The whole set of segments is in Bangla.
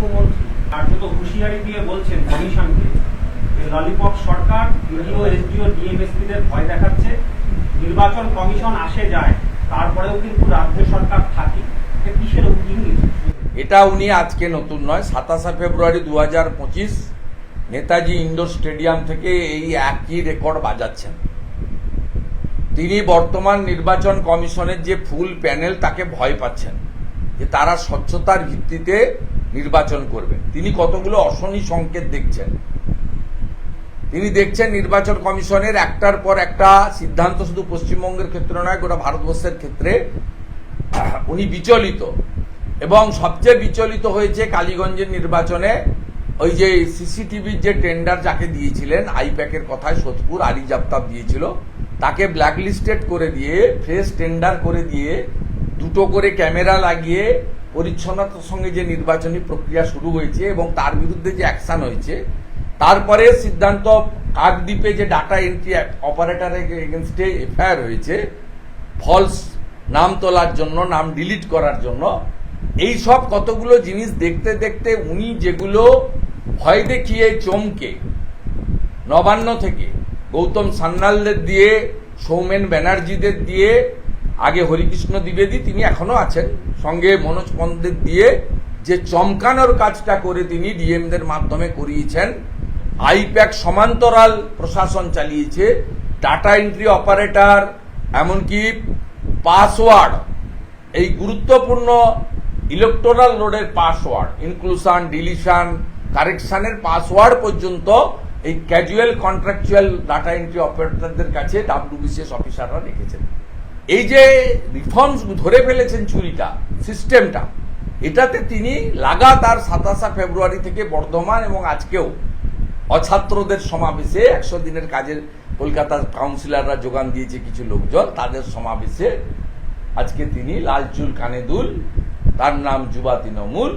মুখ্যমন্ত্রী। কার্যত হুঁশিয়ারি দিয়ে বলছেন কমিশনকে যে ললিপপ সরকার বিডিও এসডিও ডিএমএসপিদের ভয় দেখাচ্ছে নির্বাচন কমিশন আসে যায় তারপরেও কিন্তু রাজ্য সরকার থাকে। এটা কিসের ইঙ্গিত এটা উনি আজকে নতুন নয় সাতাশে ফেব্রুয়ারি দু হাজার পঁচিশ নেতাজি ইন্ডোর স্টেডিয়াম থেকে এই একই রেকর্ড বাজাচ্ছেন। তিনি বর্তমান নির্বাচন কমিশনের যে ফুল প্যানেল তাকে ভয় পাচ্ছেন। যে তারা স্বচ্ছতার ভিত্তিতে নির্বাচন করবে। তিনি কতগুলো অশনি সংকেত দেখছেন। তিনি দেখছেন নির্বাচন কমিশনের একটার পর একটা সিদ্ধান্ত শুধু পশ্চিমবঙ্গের ক্ষেত্রে নয়, গোটা ভারতবর্ষের ক্ষেত্রে উনি বিচলিত। এবং সবচেয়ে বিচলিত হয়েছে কালীগঞ্জের নির্বাচনে ওই যে সিসিটিভির যে টেন্ডার যাকে দিয়েছিলেন, আইপ্যাকের কথায় সোদপুর আরি জাপ্তাব দিয়েছিল, তাকে ব্ল্যাকলিস্টেড করে দিয়ে, ফ্রেশ টেন্ডার করে দিয়ে, দুটো করে ক্যামেরা লাগিয়ে পরিচ্ছন্নতার সঙ্গে যে নির্বাচনী প্রক্রিয়া শুরু হয়েছে এবং তার বিরুদ্ধে যে অ্যাকশন হয়েছে, তারপরে সিদ্ধান্ত কাকদ্বীপে যে ডাটা এন্ট্রি অপারেটরের এগেনস্টে এফআইআর হয়েছে ফলস নাম তোলার জন্য, নাম ডিলিট করার জন্য, এই সব কতগুলো জিনিস দেখতে দেখতে উনি যেগুলো ভয় দেখিয়ে চমকে, নবান্ন থেকে গৌতম সান্যালদের দিয়ে, সৌমেন ব্যানার্জিদের দিয়ে আগে হরিকৃষ্ণ দ্বিবেদী, তিনি এখনও আছেন। সঙ্গে মনোজ পন্দের দিয়ে যে চমকানোর কাজটা করে তিনি ডিএমদের মাধ্যমে করিয়েছেন, আইপ্যাক সমান্তরাল প্রশাসন চালিয়েছে, ডাটা এন্ট্রি অপারেটর, এমনকি পাসওয়ার্ড, এই গুরুত্বপূর্ণ ইলেকটোরাল রোডের পাসওয়ার্ড, ইনক্লুশন, ডিলিশন, কারেকশনের পাসওয়ার্ড পর্যন্ত এই ক্যাজুয়াল কন্ট্রাকচুয়াল ডাটা এন্ট্রি অপারেটরদের কাছে ডাব্লিউবিসিএস অফিসাররা রেখেছেন। এই যে রিফর্মস ধরে ফেলেছেন চুরিটা সিস্টেমটা এটাতে তিনি লাগাতার সাতাশা ফেব্রুয়ারি থেকে বর্ধমান এবং আজকেও অছাত্রদের সমাবেশে একশো দিনের কাজের কলকাতার কাউন্সিলররা যোগান দিয়েছে কিছু লোকজন, তাদের সমাবেশে আজকে তিনি লাল কানেদুল তার নাম যুবা তৃণমূল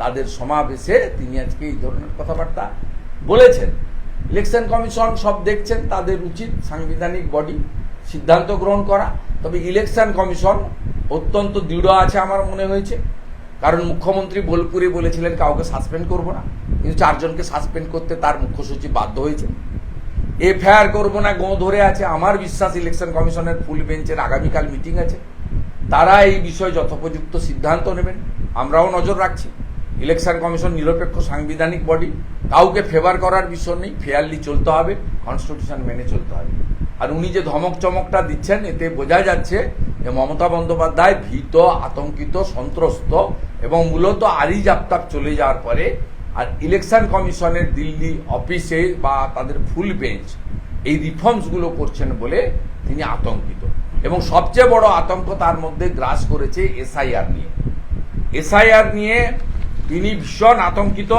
তাদের সমাবেশে তিনি আজকে এই ধরনের কথাবার্তা বলেছেন। ইলেকশন কমিশন সব দেখছেন, তাদের উচিত সাংবিধানিক বডি সিদ্ধান্ত গ্রহণ করা। তবে ইলেকশন কমিশন অত্যন্ত দৃঢ় আছে আমার মনে হয়েছে। কারণ মুখ্যমন্ত্রী বোলপুরে বলেছিলেন, কাউকে সাসপেন্ড করব না। কিন্তু চারজনকে সাসপেন্ড করতে তার মুখ্য সচিব বাধ্য হয়েছে। এফআইআর করব না, গো ধরে আছে। আমার বিশ্বাস ইলেকশন কমিশনের ফুল বেঞ্চের আগামীকাল মিটিং আছে। তারা এই বিষয়ে যথোপযুক্ত সিদ্ধান্ত নেবেন। আমরাও নজর রাখছি। ইলেকশন কমিশন নিরপেক্ষ সাংবিধানিক বডি, কাউকে ফেভার করার বিষয় নেই ফেয়ারলি চলতে হবে কনস্টিটিউশন মেনে চলতে হবে। আর উনি যে ধমক চমকটা দিচ্ছেন, এতে বোঝা যাচ্ছে যে মমতা বন্দ্যোপাধ্যায় ভীত, আতঙ্কিত, সন্ত্রস্ত এবং মূলত আরি জাপ্তাপ চলে যাওয়ার পরে আর ইলেকশন কমিশনের দিল্লি অফিসে বা তাদের ফুল বেঞ্চ এই রিফর্মসগুলো করছেন বলে তিনি আতঙ্কিত। এবং সবচেয়ে বড় আতঙ্ক তার মধ্যে গ্রাস করেছে এসআইআর নিয়ে। এসআইআর নিয়ে তিনি ভীষণ আতঙ্কিত,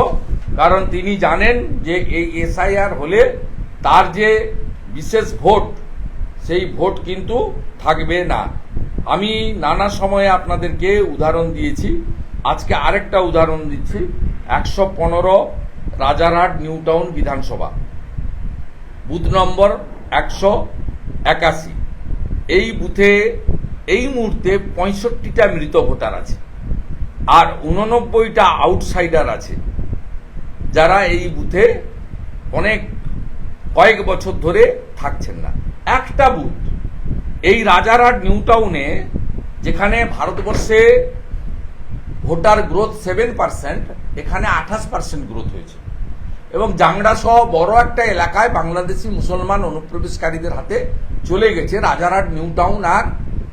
কারণ তিনি জানেন যে এই এসআইআর হলে তার যে বিশেষ ভোট, সেই ভোট কিন্তু থাকবে না। আমি নানা সময়ে আপনাদেরকে উদাহরণ দিয়েছি। আজকে আরেকটা উদাহরণ দিচ্ছি। একশো পনেরো রাজারহাট নিউ টাউন বিধানসভা। বুথ নম্বর একশো একাশি। এই বুথে এই মুহূর্তে পঁয়ষট্টিটা মৃত ভোটার আছে। আর উননব্বইটা আউটসাইডার আছে। যারা এই বুথে অনেক কয়েক বছর ধরে থাকছেন না। একটা বুথ, এই রাজারহাট নিউ টাউনে, যেখানে ভারতবর্ষে ভোটার গ্রোথ সেভেন পার্সেন্ট এখানে আঠাশ পার্সেন্ট গ্রোথ হয়েছে। এবং জাংড়া সহ বড় একটা এলাকায় বাংলাদেশি মুসলমান অনুপ্রবেশকারীদের হাতে চলে গেছে রাজারহাট নিউ টাউন, আর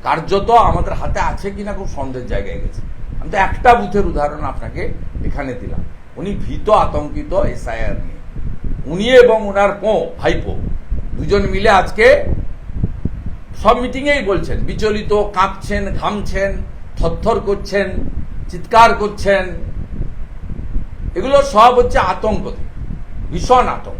কার্যত আমাদের হাতে আছে কিনা খুব সন্দেহের জায়গায় গেছে। আমি তো একটা বুথের উদাহরণ আপনাকে এখানে দিলাম। উনি ভীত আতঙ্কিত এসআইআর নিয়ে। উনি এবং ওনার পো ভাইপো, দুজন মিলে আজকে সব মিটিংয়েই বলছেন, বিচলিত, কাঁপছেন, ঘামছেন, থরথর করছেন, চিৎকার করছেন। এগুলো সব হচ্ছে আতঙ্ক ভীষণ আতঙ্ক।